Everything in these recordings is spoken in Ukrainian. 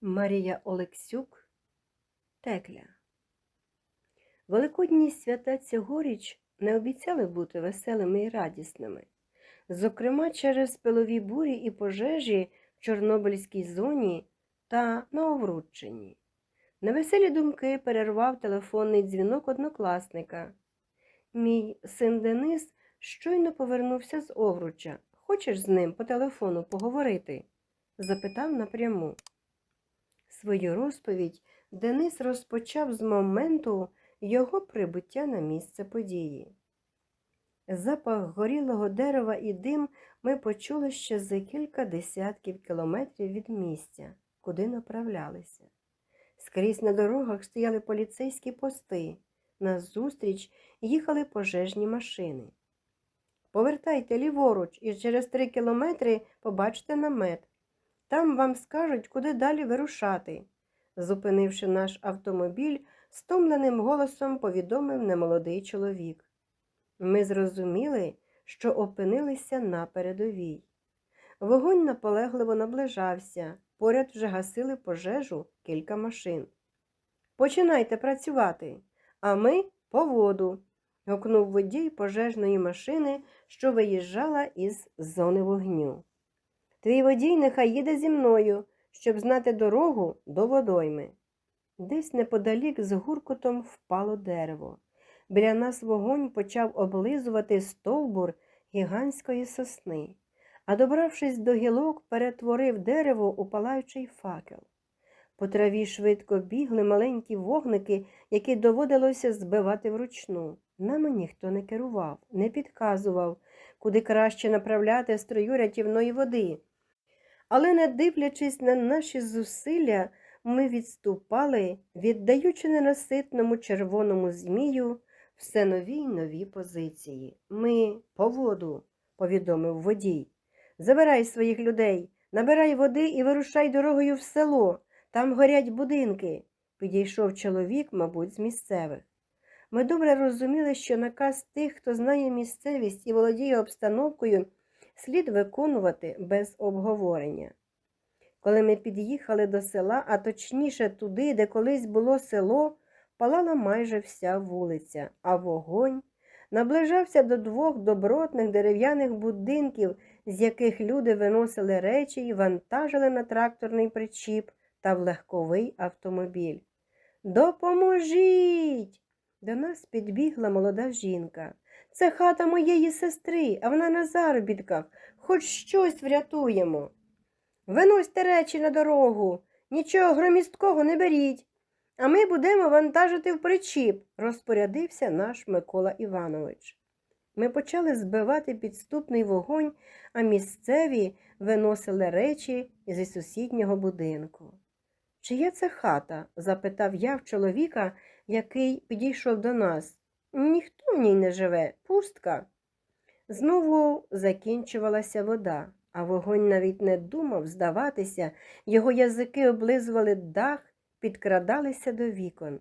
Марія Олексюк Текля Великодні свята цьогоріч не обіцяли бути веселими і радісними. Зокрема, через пилові бурі і пожежі в Чорнобильській зоні та на Овруччині. Невеселі думки перервав телефонний дзвінок однокласника. Мій син Денис щойно повернувся з Овруча. Хочеш з ним по телефону поговорити? запитав напряму. Свою розповідь Денис розпочав з моменту його прибуття на місце події. Запах горілого дерева і дим ми почули ще за кілька десятків кілометрів від місця, куди направлялися. Скрізь на дорогах стояли поліцейські пости. Назустріч їхали пожежні машини. Повертайте ліворуч і через три кілометри побачите намет. Там вам скажуть, куди далі вирушати. Зупинивши наш автомобіль, стомленим голосом повідомив немолодий чоловік. Ми зрозуміли, що опинилися на передовій. Вогонь наполегливо наближався, поряд вже гасили пожежу кілька машин. Починайте працювати, а ми по воду, гукнув водій пожежної машини, що виїжджала із зони вогню. Твій водій нехай їде зі мною, щоб знати дорогу до водойми. Десь неподалік з гуркотом впало дерево. Біля нас вогонь почав облизувати стовбур гігантської сосни, а добравшись до гілок, перетворив дерево у палаючий факел. По траві швидко бігли маленькі вогники, які доводилося збивати вручну. Нами ніхто не керував, не підказував, куди краще направляти строю рятівної води. Але, не дивлячись на наші зусилля, ми відступали, віддаючи ненаситному червоному змію все нові й нові позиції. Ми по воду, повідомив водій. Забирай своїх людей, набирай води і вирушай дорогою в село. Там горять будинки, підійшов чоловік, мабуть, з місцевих. Ми добре розуміли, що наказ тих, хто знає місцевість і володіє обстановкою, слід виконувати без обговорення. Коли ми під'їхали до села, а точніше туди, де колись було село, палала майже вся вулиця, а вогонь наближався до двох добротних дерев'яних будинків, з яких люди виносили речі і вантажили на тракторний причіп та в легковий автомобіль. Допоможіть! До нас підбігла молода жінка. Це хата моєї сестри, а вона на заробітках. Хоч щось врятуємо. Виносьте речі на дорогу, нічого громісткого не беріть, а ми будемо вантажити в причіп, розпорядився наш Микола Іванович. Ми почали збивати підступний вогонь, а місцеві виносили речі зі сусіднього будинку. Чия це хата? запитав я в чоловіка, який підійшов до нас. Ніхто в ній не живе, пустка. Знову закінчувалася вода, а вогонь навіть не думав здаватися, його язики облизували дах, підкрадалися до вікон.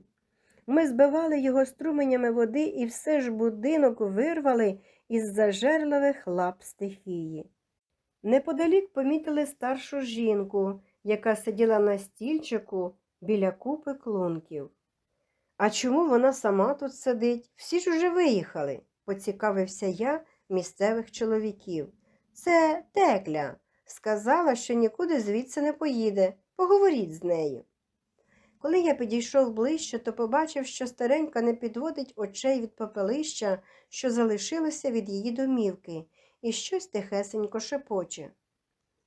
Ми збивали його струменями води і все ж будинок вирвали із зажерливих лап стихії. Неподалік помітили старшу жінку, яка сиділа на стільчику біля купи клунків. А чому вона сама тут сидить? Всі ж уже виїхали, поцікавився я місцевих чоловіків. Це текля. Сказала, що нікуди звідси не поїде. Поговоріть з нею. Коли я підійшов ближче, то побачив, що старенька не підводить очей від попелища, що залишилося від її домівки, і щось тихесенько шепоче.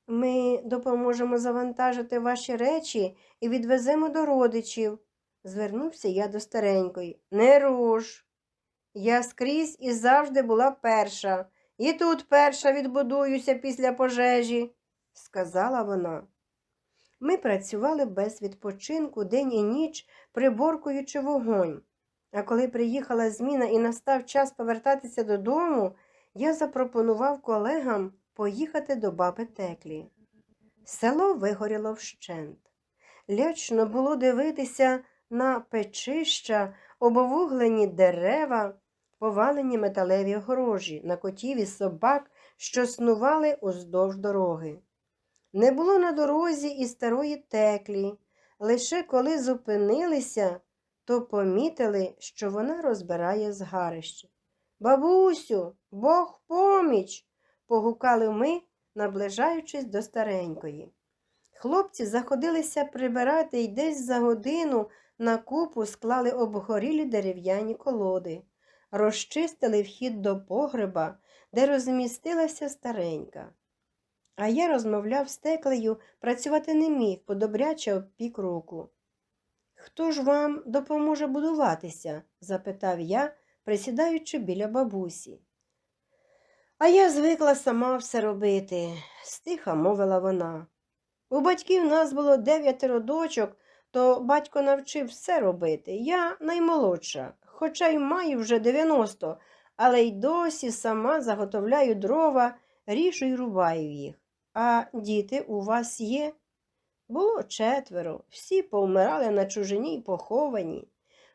Ми допоможемо завантажити ваші речі і відвеземо до родичів, звернувся я до старенької. Не руш. Я скрізь і завжди була перша, і тут перша відбудуюся після пожежі, сказала вона. Ми працювали без відпочинку день і ніч, приборкуючи вогонь. А коли приїхала зміна і настав час повертатися додому, я запропонував колегам поїхати до баби Теклі. Село вигоріло вщент. Лячно було дивитися на печища, обовуглені дерева, повалені металеві огорожі, на котів і собак, що снували уздовж дороги. Не було на дорозі і старої теклі. Лише коли зупинилися, то помітили, що вона розбирає згарище. Бабусю, Бог поміч. погукали ми, наближаючись до старенької. Хлопці заходилися прибирати і десь за годину на купу склали обгорілі дерев'яні колоди, розчистили вхід до погреба, де розмістилася старенька. А я розмовляв з теклею, працювати не міг, бо добряче обпік руку. Хто ж вам допоможе будуватися? запитав я, присідаючи біля бабусі. А я звикла сама все робити, стиха мовила вона. У батьків нас було дев'ятеро дочок, то батько навчив все робити. Я наймолодша, хоча й маю вже 90, але й досі сама заготовляю дрова, ріжу й рубаю їх. А діти у вас є? Було четверо, всі повмирали на чужині й поховані.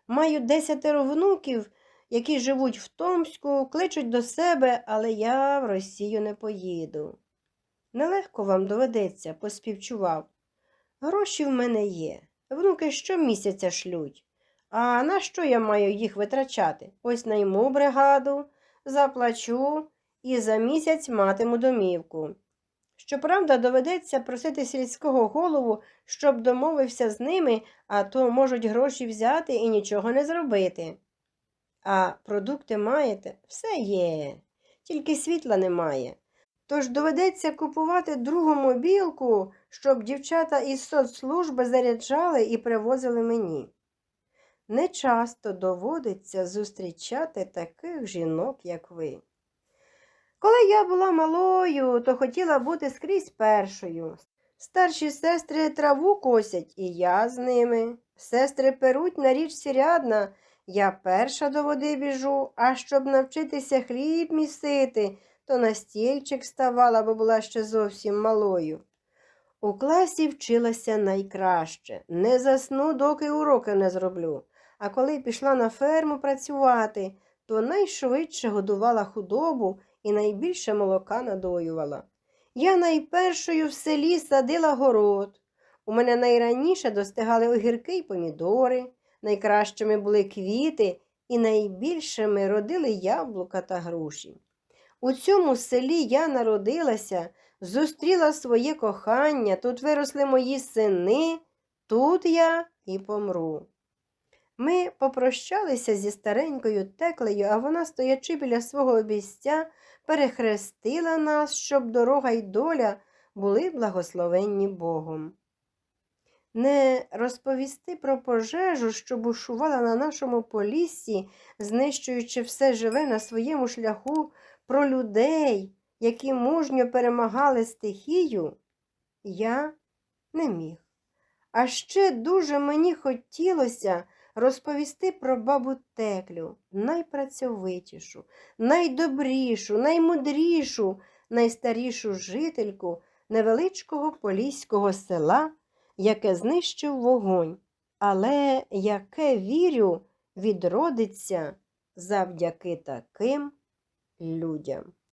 Маю десятеро внуків, які живуть в Томську, кличуть до себе, але я в Росію не поїду. Нелегко вам доведеться, поспівчував. Гроші в мене є. Внуки щомісяця шлють. А на що я маю їх витрачати? Ось найму бригаду, заплачу і за місяць матиму домівку. Щоправда, доведеться просити сільського голову, щоб домовився з ними, а то можуть гроші взяти і нічого не зробити. А продукти маєте? Все є, тільки світла немає. Тож доведеться купувати другу мобілку, щоб дівчата із соцслужби заряджали і привозили мені. Нечасто доводиться зустрічати таких жінок, як ви. Коли я була малою, то хотіла бути скрізь першою. Старші сестри траву косять, і я з ними. Сестри перуть на річці рядна, я перша до води біжу, а щоб навчитися хліб місити, то на стільчик ставала, бо була ще зовсім малою. У класі вчилася найкраще. Не засну, доки уроки не зроблю. А коли пішла на ферму працювати, то найшвидше годувала худобу і найбільше молока надоювала. Я найпершою в селі садила город. У мене найраніше достигали огірки й помідори, найкращими були квіти і найбільшими родили яблука та груші. У цьому селі я народилася, зустріла своє кохання, тут виросли мої сини, тут я і помру. Ми попрощалися зі старенькою теклею, а вона, стоячи біля свого обійстя, перехрестила нас, щоб дорога й доля були благословенні Богом. Не розповісти про пожежу, що бушувала на нашому поліссі, знищуючи все живе на своєму шляху, про людей, які мужньо перемагали стихію, я не міг. А ще дуже мені хотілося розповісти про бабу Теклю, найпрацьовитішу, найдобрішу, наймудрішу, найстарішу жительку невеличкого поліського села, яке знищив вогонь, але яке, вірю, відродиться завдяки таким людям.